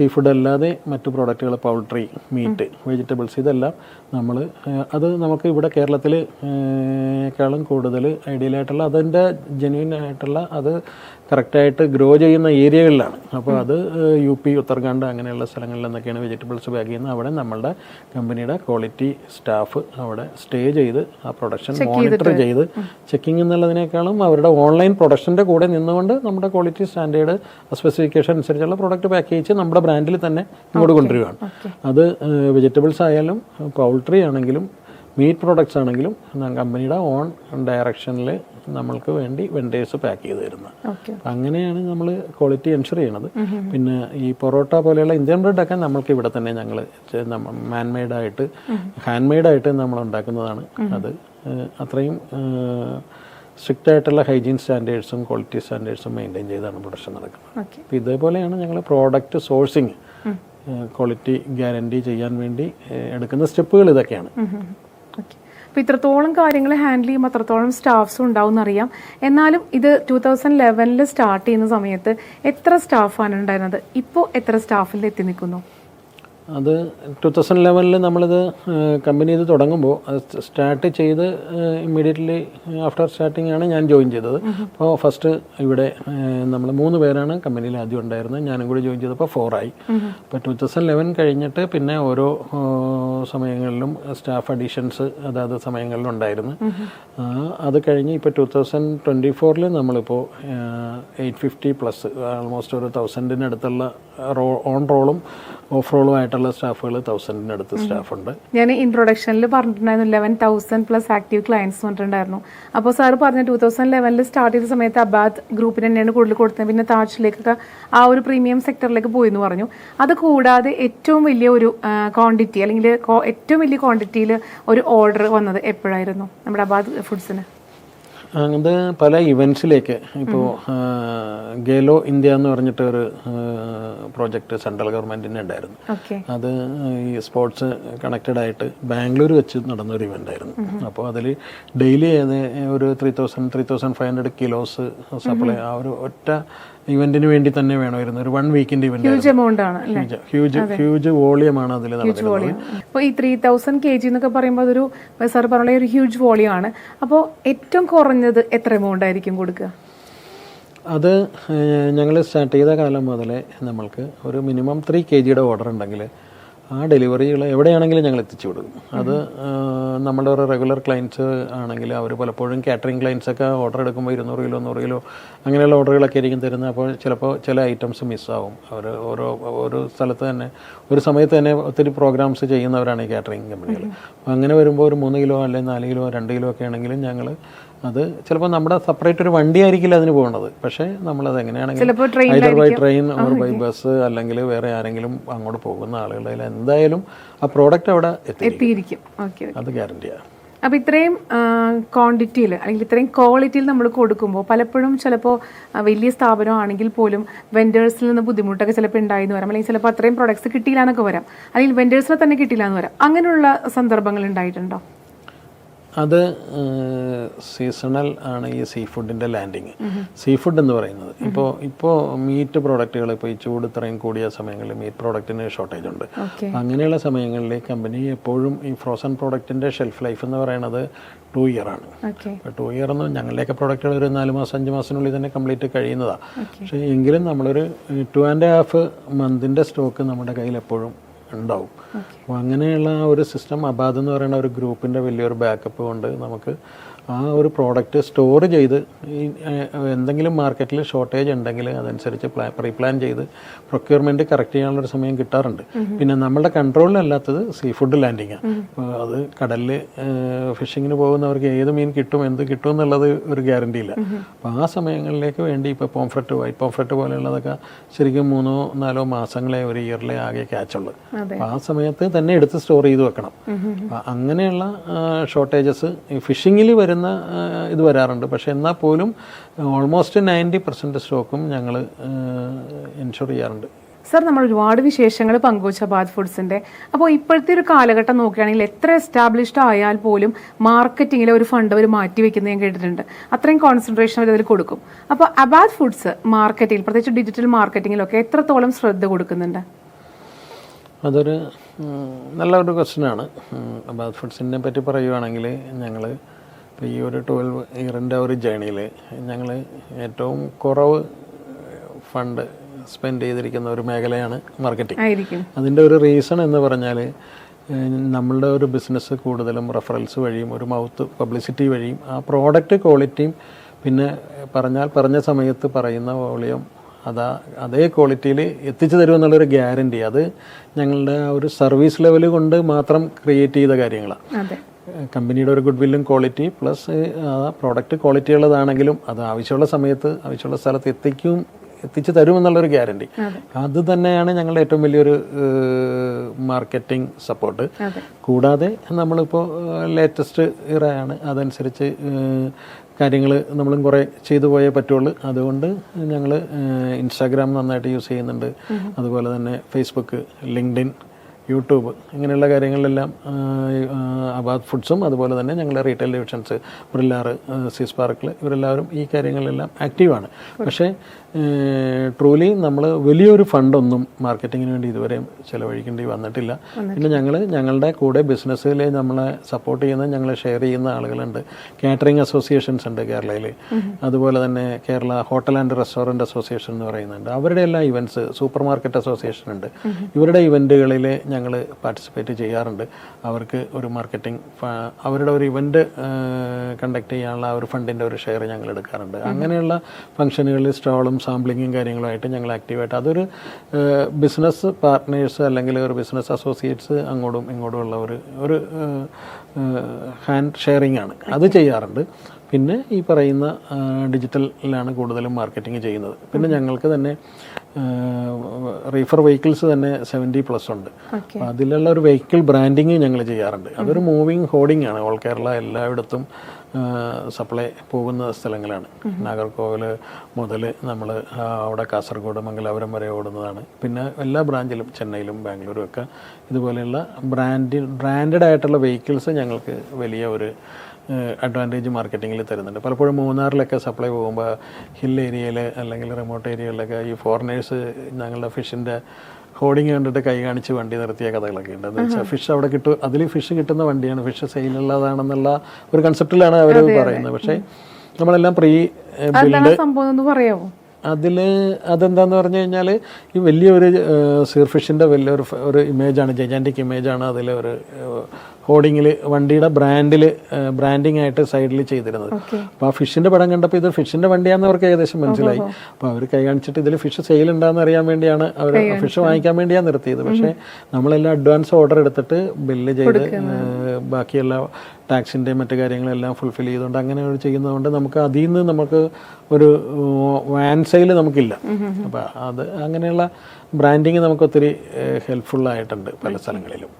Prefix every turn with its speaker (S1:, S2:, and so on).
S1: Sea food അല്ലാതെ മറ്റു പ്രോഡക്റ്റുകൾ പൗൾട്രി മീറ്റ് വെജിറ്റബിൾസ് ഇതെല്ലാം നമ്മൾ അത് നമുക്ക് ഇവിടെ കേരളത്തിൽ ക്കാളും കൂടുതൽ ഐഡിയലായിട്ടുള്ള അതിന്റെ ജെന്യൂൻ ആയിട്ടുള്ള അത് കറക്റ്റായിട്ട് ഗ്രോ ചെയ്യുന്ന ഏരിയകളിലാണ്. അപ്പോൾ അത് യു പി ഉത്തരാഖണ്ഡ് അങ്ങനെയുള്ള സ്ഥലങ്ങളിൽ നിന്നൊക്കെയാണ് വെജിറ്റബിൾസ് പാക്ക് ചെയ്യുന്നത്. അവിടെ നമ്മളുടെ കമ്പനിയുടെ ക്വാളിറ്റി സ്റ്റാഫ് അവിടെ സ്റ്റേ ചെയ്ത് ആ പ്രൊഡക്ഷൻ മോണിറ്റർ ചെയ്ത് ചെക്കിംഗ് എന്നുള്ളതിനേക്കാളും അവരുടെ ഓൺലൈൻ പ്രൊഡക്ഷന്റെ കൂടെ നിന്നുകൊണ്ട് നമ്മുടെ ക്വാളിറ്റി സ്റ്റാൻഡേർഡ് സ്പെസിഫിക്കേഷൻ അനുസരിച്ചുള്ള പ്രോഡക്റ്റ് പാക്കേജ് നമ്മുടെ ബ്രാൻഡിൽ തന്നെ ഇങ്ങോട്ട് കൊണ്ടുവരികയാണ്. അത് വെജിറ്റബിൾസ് ആയാലും പൗൾട്രി ആണെങ്കിലും മീറ്റ് പ്രോഡക്ട്സ് ആണെങ്കിലും ഞാൻ കമ്പനിയുടെ ഓൺ ഡയറക്ഷനിൽ നമ്മൾക്ക് വേണ്ടി വെണ്ടേഴ്സ് പാക്ക് ചെയ്ത് തരുന്നത് അങ്ങനെയാണ് നമ്മൾ ക്വാളിറ്റി എൻഷുർ ചെയ്യണത്. പിന്നെ ഈ പൊറോട്ട പോലെയുള്ള ഇന്ത്യൻ ബ്രെഡൊക്കെ നമ്മൾക്ക് ഇവിടെ തന്നെ ഞങ്ങൾ മാൻമെയ്ഡായിട്ട് ഹാൻഡ് മെയ്ഡായിട്ട് നമ്മൾ ഉണ്ടാക്കുന്നതാണ് അത്. അത്രയും സ്ട്രിക്റ്റ് ആയിട്ടുള്ള ഹൈജീൻ സ്റ്റാൻഡേർഡ്സും ക്വാളിറ്റി സ്റ്റാൻഡേർഡ്സും മെയിന്റെയിൻ ചെയ്താണ് പ്രൊഡക്ഷൻ നടക്കുന്നത്. ഇതേപോലെയാണ് ഞങ്ങൾ പ്രോഡക്റ്റ് സോഴ്സിങ് ക്വാളിറ്റി ഗ്യാരണ്ടി ചെയ്യാൻ വേണ്ടി എടുക്കുന്ന സ്റ്റെപ്പുകൾ ഇതൊക്കെയാണ്.
S2: ഓക്കെ അപ്പോൾ ഇത്രത്തോളം കാര്യങ്ങൾ ഹാൻഡിൽ ചെയ്യുമ്പോൾ അത്രത്തോളം സ്റ്റാഫ്സും ഉണ്ടാവും എന്നറിയാം. എന്നാലും ഇത് ടൂ തൗസൻഡ് ലെവനിൽ സ്റ്റാർട്ട് ചെയ്യുന്ന സമയത്ത് എത്ര സ്റ്റാഫാണ് ഉണ്ടായിരുന്നത്? ഇപ്പോൾ എത്ര സ്റ്റാഫിൽ എത്തി നിൽക്കുന്നു?
S1: അത് ടു തൗസൻഡ് ലെവനിൽ നമ്മളിത് കമ്പനി ഇത് തുടങ്ങുമ്പോൾ അത് സ്റ്റാർട്ട് ചെയ്ത് ഇമ്മീഡിയറ്റ്ലി ആഫ്റ്റർ സ്റ്റാർട്ടിംഗ് ആണ് ഞാൻ ജോയിൻ ചെയ്തത്. അപ്പോൾ ഫസ്റ്റ് ഇവിടെ നമ്മൾ മൂന്ന് പേരാണ് കമ്പനിയിൽ ആദ്യം ഉണ്ടായിരുന്നത്. ഞാനും കൂടി ജോയിൻ ചെയ്തപ്പോൾ ഫോറായി അപ്പോൾ ടു തൗസൻഡ് ലെവൻ കഴിഞ്ഞിട്ട് പിന്നെ ഓരോ സമയങ്ങളിലും സ്റ്റാഫ് അഡീഷൻസ് അതാത് സമയങ്ങളിലും ഉണ്ടായിരുന്നു അത് കഴിഞ്ഞ് ഇപ്പോൾ ടു തൗസൻഡ് ട്വന്റി ഫോറിൽ നമ്മളിപ്പോൾ എയ്റ്റ് ഫിഫ്റ്റി പ്ലസ് ആൾമോസ്റ്റ് ഒരു തൗസൻഡിനടുത്തുള്ള റോ ഓൺ റോളും ഓഫ് റോളും ആയിട്ടുള്ള സ്റ്റാഫുകൾ തൗസൻഡിനടുത്ത് സ്റ്റാഫുണ്ട്.
S2: ഞാൻ ഇൻട്രൊഡക്ഷനിൽ പറഞ്ഞിട്ടുണ്ടായിരുന്നു eleven thousand plus active clients പറഞ്ഞിട്ടുണ്ടായിരുന്നു. അപ്പോൾ സാർ പറഞ്ഞ ടൂ തൗസൻഡ് ലെവനിൽ സ്റ്റാർട്ട് ചെയ്ത സമയത്ത് അബാദ് ഗ്രൂപ്പിന് തന്നെയാണ് കൂടുതൽ കൊടുത്തത്. പിന്നെ താഴ്ചയിലേക്കൊക്കെ ആ ഒരു പ്രീമിയം സെക്ടറിലേക്ക് പോയി എന്ന് പറഞ്ഞു. അത് കൂടാതെ ഏറ്റവും വലിയ ഒരു ക്വാണ്ടിറ്റി അല്ലെങ്കിൽ ഏറ്റവും വലിയ ക്വാണ്ടിറ്റിയിൽ ഒരു ഓർഡർ വന്നത് എപ്പോഴായിരുന്നു നമ്മുടെ അബാദ് ഫുഡ്സിന്
S1: അത് പല ഇവൻസിലേക്ക് ഇപ്പോൾ ഗേലോ ഇന്ത്യ എന്ന് പറഞ്ഞിട്ട് ഒരു പ്രോജക്റ്റ് സെൻട്രൽ ഗവൺമെന്റിന്റെ ഉണ്ടായിരുന്നു. അത് ഈ സ്പോർട്സ് കണക്റ്റഡ് ആയിട്ട് ബാംഗ്ലൂർ വെച്ച് നടന്ന ഒരു ഇവന്റ് ആയിരുന്നു അപ്പോൾ അതിൽ ഡെയിലി ഒരു three thousand three thousand five hundred kilos supply ആ ഒരു ഒറ്റ ഇവന്റിന് വേണ്ടി തന്നെ വേണമായിരുന്നു. ഒരു വൺ വീക്കിന്റെ ഇവന്റ്
S2: ഹ്യൂജ് എമൗണ്ട് ആണ് ഹ്യൂജ്
S1: ഹ്യൂജ് ഹ്യൂജ് ആണ് അതിൽ നടക്കുന്നത്.
S2: അപ്പോൾ ഈ ത്രീ തൗസൻഡ് കെ ജി എന്നൊക്കെ പറയുമ്പോൾ അതൊരു സാർ പറഞ്ഞ ഒരു ഹ്യൂജ് വോളിയം ആണ്. അപ്പോൾ ഏറ്റവും കുറഞ്ഞത് എത്ര എമൗണ്ട് ആയിരിക്കും കൊടുക്കുക?
S1: അത് ഞങ്ങൾ സ്റ്റാർട്ട് ചെയ്ത കാലം മുതലേ നമ്മൾക്ക് ഒരു മിനിമം ത്രീ കെ ജിയുടെ ഓർഡർ ഉണ്ടെങ്കിൽ ആ ഡെലിവറികൾ എവിടെയാണെങ്കിലും ഞങ്ങൾ എത്തിച്ചു കൊടുക്കും. അത് നമ്മുടെ ഒരു റെഗുലർ ക്ലയന്റ്സ് ആണെങ്കിൽ അവർ പലപ്പോഴും കാറ്ററിംഗ് ക്ലയൻസൊക്കെ ഓർഡർ എടുക്കുമ്പോൾ ഇരുന്നൂറ് കിലോ നൂറ് കിലോ അങ്ങനെയുള്ള ഓർഡറുകളൊക്കെ ആയിരിക്കും തരുന്നത്. അപ്പോൾ ചിലപ്പോൾ ചില ഐറ്റംസ് മിസ്സാവും അവർ ഓരോ ഒരു സ്ഥലത്ത് തന്നെ ഒരു സമയത്ത് തന്നെ ഒത്തിരി പ്രോഗ്രാംസ് ചെയ്യുന്നവരാണ് ഈ കാറ്ററിംഗ് കമ്പനികൾ അപ്പോൾ അങ്ങനെ വരുമ്പോൾ ഒരു മൂന്ന് കിലോ അല്ലെങ്കിൽ നാല് കിലോ രണ്ട് കിലോ ഒക്കെ ആണെങ്കിലും ഞങ്ങൾ അത് ചിലപ്പോൾ നമ്മുടെ സെപ്പറേറ്റ് ഒരു വണ്ടി ആയിരിക്കില്ല അതിന് പോകുന്നത് പക്ഷേ നമ്മളത്
S2: train
S1: either by train or by bus അല്ലെങ്കിൽ വേറെ ആരെങ്കിലും അങ്ങോട്ട് പോകുന്ന ആളുകളുടെ എന്തായാലും ആ പ്രോഡക്റ്റ് അവിടെ എത്തി
S2: എത്തിയിരിക്കും.
S1: അത് ഗ്യാരണ്ടിയാണ്
S2: അപ്പോൾ ഇത്രയും ക്വാണ്ടിറ്റിയിൽ അല്ലെങ്കിൽ ഇത്രയും ക്വാളിറ്റിയിൽ നമ്മൾ കൊടുക്കുമ്പോൾ പലപ്പോഴും ചിലപ്പോൾ വലിയ സ്ഥാപനമാണെങ്കിൽ പോലും വെൻഡേഴ്സിൽ നിന്ന് ബുദ്ധിമുട്ടൊക്കെ ചിലപ്പോൾ ഉണ്ടായെന്ന് വരാം. അല്ലെങ്കിൽ ചിലപ്പോൾ അത്രയും പ്രൊഡക്ട്സ് കിട്ടിയില്ല എന്നൊക്കെ വരാം. അല്ലെങ്കിൽ വെൻഡേഴ്സിനെ തന്നെ കിട്ടിയില്ല എന്ന് വരാം. അങ്ങനെയുള്ള സന്ദർഭങ്ങൾ ഉണ്ടായിട്ടുണ്ടോ?
S1: അത് സീസണൽ ആണ് ഈ സീ ഫുഡിന്റെ ലാൻഡിങ് സീ ഫുഡ് എന്ന് പറയുന്നത്. ഇപ്പോൾ ഇപ്പോൾ മീറ്റ് പ്രോഡക്റ്റുകൾ ഇപ്പോൾ ഈ ചൂട് ഇത്രയും കൂടിയ സമയങ്ങളിൽ മീറ്റ് പ്രോഡക്റ്റിന് ഷോർട്ടേജ് ഉണ്ട്. അങ്ങനെയുള്ള സമയങ്ങളിൽ കമ്പനി എപ്പോഴും ഈ ഫ്രോസൺ പ്രോഡക്റ്റിന്റെ ഷെൽഫ് ലൈഫ് എന്ന് പറയുന്നത് ടു ഇയർ ആണ്. ടു ഇയർ എന്ന് ഞങ്ങളുടെയൊക്കെ പ്രോഡക്റ്റുകൾ ഒരു നാല് മാസം അഞ്ച് മാസത്തിനുള്ളിൽ തന്നെ കംപ്ലീറ്റ് കഴിയുന്നതാണ് പക്ഷേ എങ്കിലും നമ്മളൊരു ടു ആൻഡ് ഹാഫ് മന്തിന്റെ സ്റ്റോക്ക് നമ്മുടെ കയ്യിൽ എപ്പോഴും ഉണ്ടാവും. അപ്പോൾ അങ്ങനെയുള്ള ഒരു സിസ്റ്റം അബാദ് എന്ന് പറയുന്ന ഒരു ഗ്രൂപ്പിന്റെ വലിയൊരു ബാക്കപ്പ് കൊണ്ട് നമുക്ക് ആ ഒരു പ്രോഡക്റ്റ് സ്റ്റോർ ചെയ്ത് എന്തെങ്കിലും മാർക്കറ്റിൽ ഷോർട്ടേജ് ഉണ്ടെങ്കിൽ അതനുസരിച്ച് പ്ലാ പ്രീ പ്ലാൻ ചെയ്ത് പ്രൊക്യൂർമെന്റ് കറക്റ്റ് ചെയ്യാനുള്ള ഒരു സമയം കിട്ടാറുണ്ട്. പിന്നെ നമ്മളുടെ കൺട്രോളിലല്ലാത്തത് സീ ഫുഡ് ലാൻഡിങ്ങാണ് അപ്പോൾ അത് കടലിൽ ഫിഷിങ്ങിന് പോകുന്നവർക്ക് ഏത് മീൻ കിട്ടും എന്ത് കിട്ടും എന്നുള്ളത് ഒരു ഗ്യാരണ്ടി ഇല്ല. അപ്പോൾ ആ സമയങ്ങളിലേക്ക് വേണ്ടി ഇപ്പോൾ പോംഫ്രറ്റ് വൈറ്റ് പോംഫ്രറ്റ് പോലെയുള്ളതൊക്കെ ശരിക്കും മൂന്നോ നാലോ മാസങ്ങളെ ഒരു ഇയറിലെ ആകെ ക്യാച്ചുള്ളൂ. അപ്പോൾ ആ സമയത്ത് തന്നെ എടുത്ത് സ്റ്റോർ ചെയ്ത് വെക്കണം. അങ്ങനെയുള്ള ഷോർട്ടേജസ് ഫിഷിങ്ങിൽ വരുന്ന ആ, ഇത് വരാറുണ്ട്. പക്ഷേ എന്നാൽ പോലും ഓൾമോസ്റ്റ് നയന്റി പെർസെന്റ് സ്റ്റോക്കും ഞങ്ങൾ ഇൻഷുർ ചെയ്യാറുണ്ട്.
S2: സർ നമ്മൾ ഒരുപാട് വിശേഷങ്ങൾ പങ്കുവച്ച ബാദ് ഫുഡ്സിന്റെ. അപ്പോൾ ഇപ്പോഴത്തെ ഒരു കാലഘട്ടം നോക്കുകയാണെങ്കിൽ എത്ര എസ്റ്റാബ്ലിഷ്ഡ് ആയാൽ പോലും മാർക്കറ്റിങ്ങിൽ ഒരു ഫണ്ട് അവർ മാറ്റി വെക്കുന്നത് ഞാൻ കേട്ടിട്ടുണ്ട്. അത്രയും കോൺസെൻട്രേഷൻ അവർ അതിൽ കൊടുക്കും. അപ്പോൾ അബാദ് ഫുഡ്സ് മാർക്കറ്റിൽ പ്രത്യേകിച്ച് ഡിജിറ്റൽ മാർക്കറ്റിങ്ങിലൊക്കെ എത്രത്തോളം ശ്രദ്ധ കൊടുക്കുന്നുണ്ട്?
S1: അതൊരു നല്ല ഒരു ക്വസ്റ്റ്യനാണ് അബാദ് ഫുഡ്സിനെ പറ്റി പറയുകയാണെങ്കിൽ ഞങ്ങൾ ഈ ഒരു ട്വൽവ് ഇയറിന്റെ ഒരു ജേണിയിൽ ഞങ്ങൾ ഏറ്റവും കുറവ് ഫണ്ട് സ്പെൻഡ് ചെയ്തിരിക്കുന്ന ഒരു മേഖലയാണ് മാർക്കറ്റിംഗ് അതിന്റെ ഒരു റീസൺ എന്ന് പറഞ്ഞാൽ നമ്മളുടെ ഒരു ബിസിനസ് കൂടുതലും റെഫറൻസ് വഴിയും ഒരു മൗത്ത് പബ്ലിസിറ്റി വഴിയും ആ പ്രോഡക്റ്റ് ക്വാളിറ്റിയും പിന്നെ പറഞ്ഞാൽ പറഞ്ഞ സമയത്ത് പറയുന്ന വോളിയം അതാ അതേ ക്വാളിറ്റിയിൽ എത്തിച്ചു തരുമെന്നുള്ളൊരു ഗ്യാരണ്ടി അത് ഞങ്ങളുടെ ഒരു സർവീസ് ലെവൽ കൊണ്ട് മാത്രം ക്രിയേറ്റ് ചെയ്ത കാര്യങ്ങളാണ് കമ്പനിയുടെ ഒരു ഗുഡ് വില്ലും ക്വാളിറ്റി പ്ലസ് ആ പ്രോഡക്റ്റ് ക്വാളിറ്റി ഉള്ളതാണെങ്കിലും അത് ആവശ്യമുള്ള സമയത്ത് ആവശ്യമുള്ള സ്ഥലത്ത് എത്തിക്കും എത്തിച്ചു തരുമെന്നുള്ളൊരു ഗ്യാരണ്ടി. അത്. തന്നെയാണ് ഞങ്ങളുടെ ഏറ്റവും വലിയൊരു മാർക്കറ്റിംഗ് സപ്പോർട്ട്. കൂടാതെ നമ്മളിപ്പോൾ ലേറ്റസ്റ്റ് ഇറയാണ്. അതനുസരിച്ച് കാര്യങ്ങൾ നമ്മളും കുറേ ചെയ്തു പോയേ പറ്റുള്ളൂ. അതുകൊണ്ട് ഞങ്ങൾ ഇൻസ്റ്റാഗ്രാം നന്നായിട്ട് യൂസ് ചെയ്യുന്നുണ്ട്. അതുപോലെ തന്നെ ഫേസ്ബുക്ക് ലിങ്ക്ഡിൻ യൂട്യൂബ് ഇങ്ങനെയുള്ള കാര്യങ്ങളിലെല്ലാം അബാദ് ഫുഡ്സും അതുപോലെ തന്നെ ഞങ്ങളുടെ റീറ്റെയിൽ ഡിവിഷൻസ് ബ്രില്ലാറ് സീസ് പാർക്കിൽ ഇവരെല്ലാവരും ഈ കാര്യങ്ങളിലെല്ലാം ആക്റ്റീവാണ് പക്ഷേ ട്രൂലി നമ്മൾ വലിയൊരു ഫണ്ടൊന്നും മാർക്കറ്റിങ്ങിന് വേണ്ടി ഇതുവരെ ചിലവഴിക്കേണ്ടി വന്നിട്ടില്ല. പിന്നെ ഞങ്ങൾ ഞങ്ങളുടെ കൂടെ ബിസിനസ്സിൽ നമ്മളെ സപ്പോർട്ട് ചെയ്യുന്ന ഞങ്ങളെ ഷെയർ ചെയ്യുന്ന ആളുകളുണ്ട്. കാറ്ററിംഗ് അസോസിയേഷൻസ് ഉണ്ട് കേരളയിൽ അതുപോലെ തന്നെ Kerala hotel and restaurant association എന്ന് പറയുന്നുണ്ട്. അവരുടെ എല്ലാ ഇവന്റ്സ് സൂപ്പർ മാർക്കറ്റ് അസോസിയേഷൻ ഉണ്ട് ഇവരുടെ ഇവന്റുകളിൽ ഞങ്ങൾ പാർട്ടിസിപ്പേറ്റ് ചെയ്യാറുണ്ട്. അവർക്ക് ഒരു മാർക്കറ്റിംഗ് അവരുടെ ഒരു ഇവന്റ് കണ്ടക്ട് ചെയ്യാനുള്ള ആ ഒരു ഫണ്ടിന്റെ ഒരു ഷെയർ ഞങ്ങൾ എടുക്കാറുണ്ട്. അങ്ങനെയുള്ള ഫംഗ്ഷനുകളിൽ സ്റ്റാളും സാമ്പിളിങ്ങും കാര്യങ്ങളുമായിട്ട് ഞങ്ങൾ ആക്റ്റീവായിട്ട് അതൊരു ബിസിനസ് പാർട്ട്നേഴ്സ് അല്ലെങ്കിൽ ഒരു ബിസിനസ് അസോസിയേറ്റ്സ് അങ്ങോട്ടും ഇങ്ങോട്ടും ഉള്ള ഒരു ഒരു ഹാൻഡ് ഷെയറിംഗ് ആണ്. അത് ചെയ്യാറുണ്ട്. പിന്നെ ഈ പറയുന്ന ഡിജിറ്റലിലാണ് കൂടുതലും മാർക്കറ്റിംഗ് ചെയ്യുന്നത്. പിന്നെ ഞങ്ങൾക്ക് തന്നെ റീഫർ വെഹിക്കിൾസ് തന്നെ സെവന്റി പ്ലസ് ഉണ്ട്. അതിലുള്ള ഒരു വെഹിക്കിൾ ബ്രാൻഡിങ് ഞങ്ങൾ ചെയ്യാറുണ്ട്. അതൊരു മൂവിങ് ഹോർഡിംഗ് ആണ്. ഓൾ കേരള എല്ലായിടത്തും സപ്ലൈ പോകുന്ന സ്ഥലങ്ങളാണ്. നാഗർകോവിൽ മുതൽ നമ്മൾ അവിടെ കാസർഗോഡ് മംഗലാപുരം വരെ ഓടുന്നതാണ്. പിന്നെ എല്ലാ ബ്രാഞ്ചിലും ചെന്നൈയിലും ബാംഗ്ലൂരും ഒക്കെ ഇതുപോലെയുള്ള ബ്രാൻഡ് ബ്രാൻഡഡ് ആയിട്ടുള്ള വെഹിക്കിൾസ് ഞങ്ങൾക്ക് വലിയ ഒരു അഡ്വാന്റേജ് മാർക്കറ്റിങ്ങിൽ തരുന്നുണ്ട്. പലപ്പോഴും മൂന്നാറിലൊക്കെ സപ്ലൈ പോകുമ്പോൾ ഹിൽ ഏരിയയിൽ അല്ലെങ്കിൽ റിമോട്ട് ഏരിയകളിലൊക്കെ ഈ ഫോറിനേഴ്സ് ഞങ്ങളുടെ ഫിഷിന്റെ ഹോർഡിങ് കണ്ടിട്ട് കൈ കാണിച്ച് വണ്ടി നിർത്തിയ കഥകളൊക്കെ ഉണ്ട്. എന്ന് വെച്ചാൽ ഫിഷ് അവിടെ കിട്ടും അതിൽ ഫിഷ് കിട്ടുന്ന വണ്ടിയാണ്. ഫിഷ് സെയിലുള്ളതാണെന്നുള്ള ഒരു കൺസെപ്റ്റിലാണ് അവർ പറയുന്നത്. പക്ഷേ നമ്മളെല്ലാം പ്രീ
S2: ബിൽഡ് സംഭവം എന്ന് പറയാമോ
S1: അതിൽ അതെന്താന്ന് പറഞ്ഞു കഴിഞ്ഞാൽ ഈ വലിയൊരു സീർഫിഷിന്റെ വലിയൊരു ഒരു ഇമേജാണ് ജൈജാന്റിക് ഇമേജാണ് അതിൽ ഒരു ഹോർഡിങ്ങിൽ വണ്ടിയുടെ ബ്രാൻഡിൽ ബ്രാൻഡിങ് ആയിട്ട് സൈഡിൽ ചെയ്തിരുന്നത്. അപ്പോൾ ആ ഫിഷിന്റെ പടം കണ്ടപ്പോൾ ഇത് ഫിഷിന്റെ വണ്ടിയാണെന്ന് അവർക്ക് ഏകദേശം മനസ്സിലായി. അപ്പോൾ അവർ കൈ കാണിച്ചിട്ട് ഇതിൽ ഫിഷ് സെയിൽ ഉണ്ടാകുന്ന അറിയാൻ വേണ്ടിയാണ് അവർ ഫിഷ് വാങ്ങിക്കാൻ വേണ്ടിയാണ് നിർത്തിയത്. പക്ഷേ നമ്മളെല്ലാം അഡ്വാൻസ് ഓർഡർ എടുത്തിട്ട് ബില്ല് ചെയ്ത് ബാക്കിയുള്ള ടാക്സിന്റെ മറ്റു കാര്യങ്ങളെല്ലാം ഫുൾഫിൽ ചെയ്തുകൊണ്ട് അങ്ങനെ ഒരു ചെയ്യുന്നതുകൊണ്ട് നമുക്ക് അതിൽ നിന്ന് നമുക്ക് ഒരു വാൻ സെയിൽ നമുക്കില്ല. അപ്പോൾ അത് അങ്ങനെയുള്ള ബ്രാൻഡിങ് നമുക്ക് ഒത്തിരി ഹെൽപ്ഫുൾ ആയിട്ടുണ്ട് പല സ്ഥലങ്ങളിലും.